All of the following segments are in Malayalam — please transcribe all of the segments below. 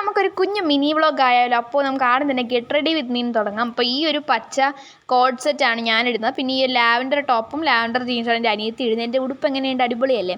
നമുക്കൊരു കുഞ്ഞു മിനി വ്ളോഗ് ആയാലോ അപ്പോൾ നമുക്ക് ആദ്യം തന്നെ ഗെറ്റ് റെഡി വിത്ത് മീൻ തുടങ്ങാം. അപ്പോൾ ഈ ഒരു പച്ച കോഡ് സെറ്റാണ് ഞാൻ ഇടുന്നത് പിന്നെ ഈ ലാവൻഡർ ടോപ്പും ലാവൻഡർ ജീൻസാണ് എന്റെ അനിയത്തി ഇടുന്നത്. എന്റെ ഉടുപ്പ് എങ്ങനെയുണ്ട്? അടിപൊളിയല്ലേ?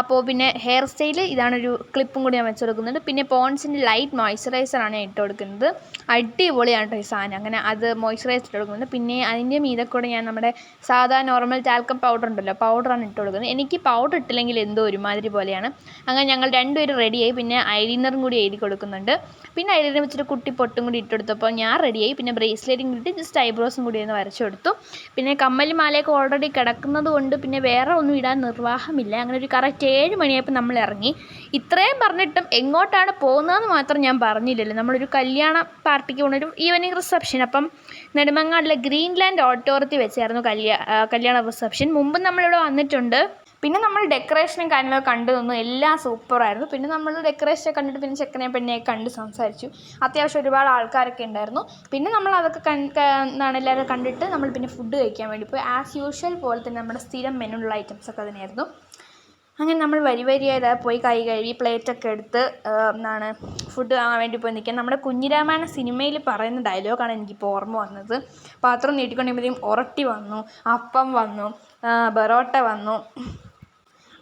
അപ്പോൾ പിന്നെ ഹെയർ സ്റ്റൈൽ ഇതാണൊരു ക്ലിപ്പും കൂടി ഞാൻ വെച്ച് കൊടുക്കുന്നുണ്ട് പിന്നെ പോൺസിന്റെ ലൈറ്റ് മോയ്സ്ചറൈസറാണ് ഞാൻ ഇട്ട് കൊടുക്കുന്നത് അടിപൊളിയാണ് ഈ സാധനം. അങ്ങനെ അത് മോയ്സ്ചറൈസർ ഇട്ട് കൊടുക്കുന്നുണ്ട് പിന്നെ അതിന്റെ മീതെ കൂടെ ഞാൻ നമ്മുടെ സാധാ നോർമൽ ടാൽക്കം പൗഡർ ഉണ്ടല്ലോ പൗഡറാണ് ഇട്ട് കൊടുക്കുന്നത് എനിക്ക് പൗഡർ ഇട്ടില്ലെങ്കിൽ എന്തോ ഒരുമാതിരി പോലെയാണ്. അങ്ങനെ ഞങ്ങൾ രണ്ടുപേരും റെഡിയായി പിന്നെ ഐലൈനറും കൂടി എഴുതി കൊടുക്കുന്നുണ്ട്. പിന്നെ ഐലൈനർ വെച്ചിട്ട് കുട്ടി പൊട്ടും കൂടി ഇട്ട് കൊടുത്തപ്പോൾ ഞാൻ റെഡിയായി പിന്നെ ബ്രേസ്ലെറ്റും കൂടി ജസ്റ്റ് ഐബ്രോസും കൂടി ഒന്ന് വരച്ചു കൊടുത്തു പിന്നെ കമ്മലും മാലയൊക്കെ ഓൾറെഡി കിടക്കുന്നത് കൊണ്ട് പിന്നെ വേറെ ഒന്നും ഇടാൻ നിർവാഹമില്ല. അങ്ങനെ ഒരു കറക്റ്റ് ഏഴ് മണിയായപ്പോൾ നമ്മൾ ഇറങ്ങി. ഇത്രയും പറഞ്ഞിട്ടും എങ്ങോട്ടാണ് പോകുന്നതെന്ന് മാത്രം ഞാൻ പറഞ്ഞില്ലല്ലോ. നമ്മളൊരു കല്യാണ പാർട്ടിക്ക് പോകുന്നൊരു ഈവനിങ് റിസപ്ഷൻ അപ്പം നെടുമങ്ങാടിലെ ഗ്രീൻലാൻഡ് ഓഡിറ്റോറിയത്തിൽ വെച്ചായിരുന്നു കല്യാ കല്യാണ റിസപ്ഷൻ മുമ്പ് നമ്മളിവിടെ വന്നിട്ടുണ്ട്. പിന്നെ നമ്മൾ ഡെക്കറേഷനും കാര്യങ്ങളൊക്കെ കണ്ടു നിന്നു. എല്ലാം സൂപ്പറായിരുന്നു പിന്നെ നമ്മൾ ഡെക്കറേഷൻ കണ്ടിട്ട് പിന്നെ ചെക്കനെ പെണ്ണിനെയൊക്കെ കണ്ട് സംസാരിച്ചു. അത്യാവശ്യം ഒരുപാട് ആൾക്കാരൊക്കെ ഉണ്ടായിരുന്നു. പിന്നെ നമ്മൾ അതൊക്കെ എന്താണ് എല്ലാവരും കണ്ടിട്ട് നമ്മൾ പിന്നെ ഫുഡ് കഴിക്കാൻ വേണ്ടി പോയി. ആസ് യൂഷ്വൽ പോലെ തന്നെ നമ്മുടെ സ്ഥിരം മെനുള്ള ഐറ്റംസ് ഒക്കെ തന്നെയായിരുന്നു. അങ്ങനെ നമ്മൾ വരി വരിയായി പോയി കൈ കഴുകി പ്ലേറ്റൊക്കെ എടുത്ത് എന്താണ് ഫുഡ് വാങ്ങാൻ വേണ്ടി പോയി നിൽക്കുക നമ്മുടെ കുഞ്ഞിരാമായണ സിനിമയിൽ പറയുന്ന ഡയലോഗാണ് എനിക്കിപ്പോൾ ഓർമ്മ വന്നത്. പാത്രം നീട്ടിക്കൊണ്ടിരിക്കുമ്പോഴത്തേക്കും ഉറട്ടി വന്നു അപ്പം വന്നു ബറോട്ട വന്നു.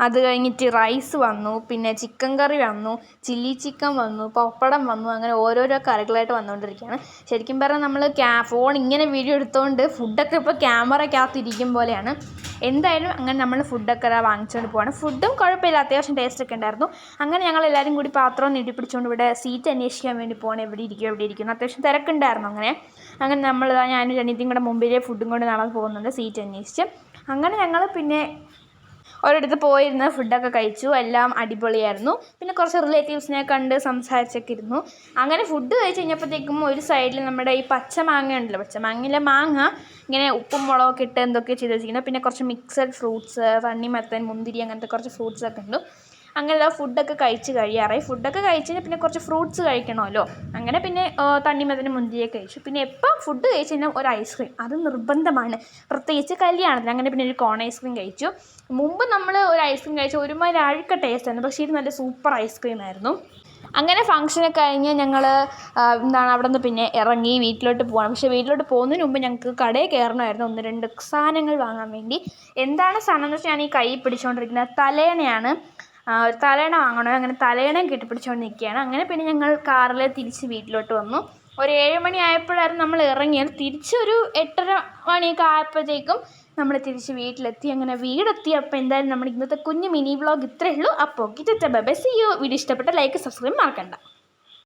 അത് കഴിഞ്ഞിട്ട് റൈസ് വന്നു പിന്നെ ചിക്കൻ കറി വന്നു ചില്ലി ചിക്കൻ വന്നു പപ്പടം വന്നു അങ്ങനെ ഓരോരോ കറികളായിട്ട് വന്നുകൊണ്ടിരിക്കുകയാണ്. ശരിക്കും പറഞ്ഞാൽ നമ്മൾ ക്യാ ഫോൺ ഇങ്ങനെ വീഡിയോ എടുത്തുകൊണ്ട് ഫുഡൊക്കെ ഇപ്പോൾ ക്യാമറയ്ക്കകത്ത് ഇരിക്കും പോലെയാണ്. എന്തായാലും അങ്ങനെ നമ്മൾ ഫുഡൊക്കെ വാങ്ങിച്ചുകൊണ്ട് പോവാണ്. ഫുഡും കുഴപ്പമില്ല അത്യാവശ്യം ടേസ്റ്റൊക്കെ ഉണ്ടായിരുന്നു. അങ്ങനെ ഞങ്ങൾ എല്ലാവരും കൂടി പാത്രം നീട്ടിപ്പിടിച്ചുകൊണ്ട് ഇവിടെ സീറ്റ് അന്വേഷിക്കാൻ വേണ്ടി പോകണം എവിടെ ഇരിക്കും എവിടെ ഇരിക്കുന്നു അത്യാവശ്യം തിരക്കുണ്ടായിരുന്നു അങ്ങനെ. അങ്ങനെ നമ്മൾ ഞാനും രനിതയും കൂടെ മുമ്പിലെ ഫുഡും കൊണ്ട് നടന്ന് പോകുന്നുണ്ട് സീറ്റ് അന്വേഷിച്ച്. അങ്ങനെ ഞങ്ങൾ പിന്നെ ഒരിടത്ത് പോയിരുന്ന് ഫുഡൊക്കെ കഴിച്ചു. എല്ലാം അടിപൊളിയായിരുന്നു. പിന്നെ കുറച്ച് റിലേറ്റീവ്സിനെ കണ്ട് സംസാരിച്ചൊക്കെ ഇരുന്നു. അങ്ങനെ ഫുഡ് കഴിച്ച് കഴിഞ്ഞപ്പോഴത്തേക്കും ഒരു സൈഡിൽ നമ്മുടെ ഈ പച്ച മാങ്ങ ഉണ്ടല്ലോ പച്ച മാങ്ങയിലെ മാങ്ങ ഇങ്ങനെ ഉപ്പും മുളകൊക്കെ ഇട്ട് എന്തൊക്കെ ചെയ്ത് വെച്ചിരിക്കുന്നത് പിന്നെ കുറച്ച് മിക്സഡ് ഫ്രൂട്ട്സ് തണ്ണിമത്തൻ മുന്തിരി അങ്ങനത്തെ കുറച്ച് ഫ്രൂട്ട്സൊക്കെ ഉണ്ട്. അങ്ങനെ ഫുഡൊക്കെ കഴിച്ച് കഴിയാറായി. ഫുഡൊക്കെ കഴിച്ച് പിന്നെ കുറച്ച് ഫ്രൂട്ട്സ് കഴിക്കണമല്ലോ. അങ്ങനെ പിന്നെ തണ്ണിമത്തന് മുന്തിരിയൊക്കെ കഴിച്ചു. പിന്നെ എപ്പം ഫുഡ് കഴിച്ച് കഴിഞ്ഞാൽ ഒരു ഐസ്ക്രീം. അത് നിർബന്ധമാണ്. പ്രത്യേകിച്ച് കല്യാണത്തിന്. അങ്ങനെ പിന്നെ ഒരു കോൺ ഐസ്ക്രീം കഴിച്ചു. മുമ്പ് നമ്മൾ ഒരു ഐസ്ക്രീം കഴിച്ചു ഒരുമാതിരി അഴുക്ക ടേസ്റ്റ് ആയിരുന്നു. പക്ഷേ ഇത് നല്ല സൂപ്പർ ഐസ്ക്രീം ആയിരുന്നു. അങ്ങനെ ഫംഗ്ഷനൊക്കെ കഴിഞ്ഞ് ഞങ്ങൾ എന്താണ് അവിടെ നിന്ന് പിന്നെ ഇറങ്ങി വീട്ടിലോട്ട് പോകണം പക്ഷേ വീട്ടിലോട്ട് പോകുന്നതിന് മുമ്പ് ഞങ്ങൾക്ക് കടയിൽ കയറണമായിരുന്നു. ഒന്ന് രണ്ട് സാധനങ്ങൾ വാങ്ങാൻ വേണ്ടി. എന്താണ് സാധനം എന്ന് വെച്ചാൽ ഞാൻ ഈ കൈ പിടിച്ചുകൊണ്ടിരിക്കുന്നത് തലേണയാണ്. ഒരു തലേണ വാങ്ങണോ? അങ്ങനെ തലേണയും കെട്ടിപ്പിടിച്ചുകൊണ്ട് നിൽക്കുകയാണ് അങ്ങനെ പിന്നെ ഞങ്ങൾ കാറിൽ തിരിച്ച് വീട്ടിലോട്ട് വന്നു. ഒരു ഏഴ് മണി ആയപ്പോഴായിരുന്നു നമ്മൾ ഇറങ്ങിയത്. തിരിച്ചൊരു എട്ടര മണിയൊക്കെ ആയപ്പോഴത്തേക്കും നമ്മൾ തിരിച്ച് വീട്ടിലെത്തി. അങ്ങനെ വീടെത്തി. അപ്പോൾ എന്തായാലും നമ്മുടെ ഇന്നത്തെ കുഞ്ഞു മിനി വ്ലോഗ് ഇത്രയേ ഉള്ളൂ. അപ്പോൾ okay bye see you video ഇഷ്ടപ്പെട്ട ലൈക്ക് സബ്സ്ക്രൈബ് മറക്കണ്ട.